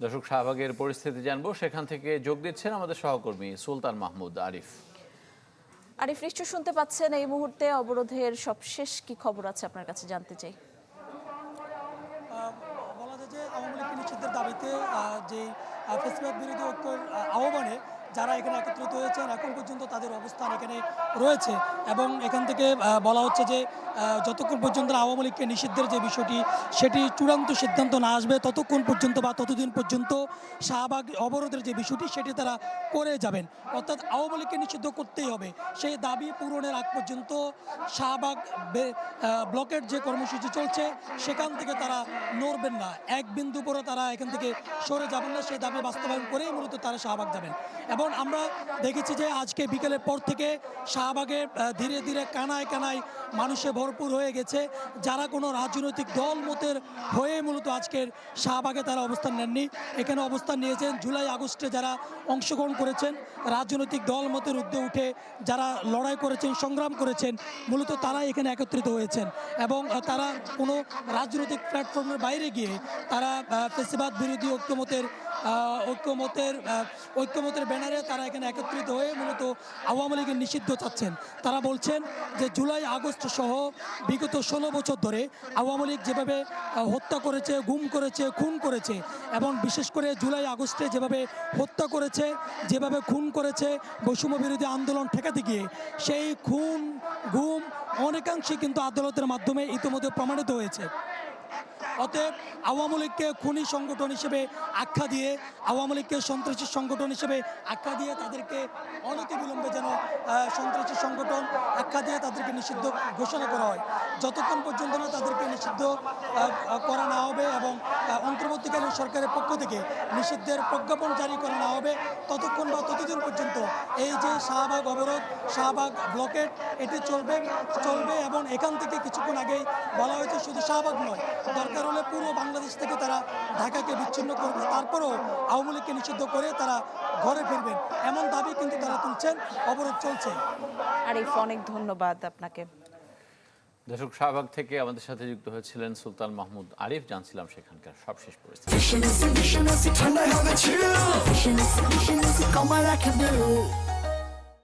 দর্শক শাহবাগের পরিস্থিতি জানব। সেখান থেকে যোগ দিচ্ছেন আমাদের সহকর্মী সুলতান মাহমুদ আরিফ। আরিফ নিশ্চয় শুনতে পাচ্ছেন এই মুহূর্তে অবরোধের সবশেষ কি খবর আছে আপনার কাছে জানতে চাই? আহ, বলা যায় যে আওয়ামী লীগ নিষিদ্ধের দাবিতে যে ফেসবুক বিরোধী ঐক্যর আহ্বানে যারা এখানে একত্রিত হয়েছেন, এখন পর্যন্ত তাদের অবস্থান এখানে রয়েছে এবং এখান থেকে বলা হচ্ছে যে যতক্ষণ পর্যন্ত আওয়ামী লীগকে নিষিদ্ধের যে বিষয়টি, সেটি চূড়ান্ত সিদ্ধান্ত না আসবে, ততক্ষণ পর্যন্ত বা ততদিন পর্যন্ত শাহবাগ অবরোধের যে বিষয়টি, সেটি তারা করে যাবেন। অর্থাৎ আওয়ামী লীগকে নিষিদ্ধ করতেই হবে। সেই দাবি পূরণের আগ পর্যন্ত শাহবাগ ব্লকের যে কর্মসূচি চলছে, সেখান থেকে তারা নড়বেন না। এক বিন্দু পরে তারা এখান থেকে সরে যাবেন না। সেই দাবি বাস্তবায়ন করেই মূলত তারা শাহবাগ যাবেন। এবং আমরা দেখেছি যে আজকে বিকেলের পর থেকে শাহবাগে ধীরে ধীরে কানায় কানায় মানুষে ভরপুর হয়ে গেছে। যারা কোনো রাজনৈতিক দল মতের হয়ে মূলত আজকের শাহবাগে তারা অবস্থান নেননি। এখানে অবস্থান নিয়েছেন জুলাই আগস্টে যারা অংশগ্রহণ করেছেন, রাজনৈতিক দল মতের ঊর্ধ্বে উঠে যারা লড়াই করেছেন, সংগ্রাম করেছেন, মূলত তারা এখানে একত্রিত হয়েছেন। এবং তারা কোনো রাজনৈতিক প্ল্যাটফর্মের বাইরে গিয়ে তারা ফেসিবাদ বিরোধী ঐক্যমতের ঐক্যমতের ঐক্যমতের ব্যানারে তারা এখানে একত্রিত হয়ে মূলত আওয়ামী লীগের নিষিদ্ধ চাচ্ছেন। তারা বলছেন যে জুলাই, আগস্ট সহ বিগত ষোলো বছর ধরে আওয়ামী লীগ যেভাবে হত্যা করেছে, গুম করেছে, খুন করেছে এবং বিশেষ করে জুলাই, আগস্টে যেভাবে হত্যা করেছে, যেভাবে খুন করেছে, বৈষম্য বিরোধী আন্দোলন ঠেকাতে গিয়ে সেই খুন, গুম অনেকাংশে কিন্তু আদালতের মাধ্যমে ইতিমধ্যে প্রমাণিত হয়েছে। অতএব আওয়ামী লীগকে খুনি সংগঠন হিসেবে আখ্যা দিয়ে, আওয়ামী লীগকে সন্ত্রাসী সংগঠন হিসেবে আখ্যা দিয়ে তাদেরকে অনতিবিলম্বে যেন সন্ত্রাসী সংগঠন আখ্যা দিয়ে তাদেরকে নিষিদ্ধ ঘোষণা করা হয়। যতক্ষণ পর্যন্ত না তাদেরকে নিষিদ্ধ করা না হবে এবং অন্তর্বর্তীকালীন সরকারের পক্ষ থেকে নিষিদ্ধের প্রজ্ঞাপন জারি করা না হবে, ততক্ষণ বা ততদিন পর্যন্ত এই যে শাহবাগ অবরোধ, শাহবাগ ব্লকেট, এটি চলবে চলবে এবং এখান থেকে কিছুক্ষণ আগেই বলা হয়েছে শুধু শাহবাগ নয় দরকার হলে পুরো বাংলাদেশ থেকে তারা ঢাকাকে বিচ্ছিন্ন করবে। তারপরেও আওয়ামী লীগকে নিষিদ্ধ করে তারা ঘরে ফিরবেন, এমন দাবি কিন্তু তারা তুলছেন, অবরোধ চলছে। আরিফ, অনেক ধন্যবাদ। আপনাকে। দর্শক শাহবাগ থেকে আমাদের সাথে যুক্ত হয়েছিলেন সুলতান মাহমুদ আরিফ জানছিলাম সেখানকার সবশেষ পরিস্থিতি।